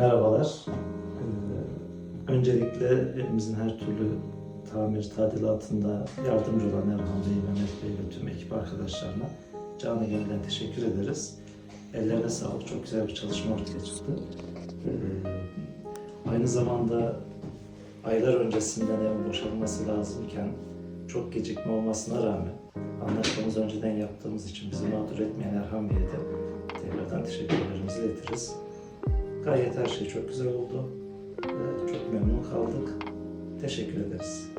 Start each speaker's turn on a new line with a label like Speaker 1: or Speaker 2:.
Speaker 1: Merhabalar. Ee, Öncelikle evimizin her türlü tamir tadilatında yardımcı olan Erhan Bey, Mehmet Bey ve tüm ekip arkadaşlarına canı gönülden teşekkür ederiz. Ellerine sağlık. Çok güzel bir çalışma ortaya çıktı. Ee, Aynı zamanda aylar öncesinden evin boşalması lazımken çok gecikme olmasına rağmen anlaşmamız önceden yaptığımız için bizi mağdur etmeyen Erhan Bey'e de tekrardan teşekkürlerimizi iletiriz. Gayet her şey çok güzel oldu. Ee, Çok memnun kaldık. Teşekkür ederiz.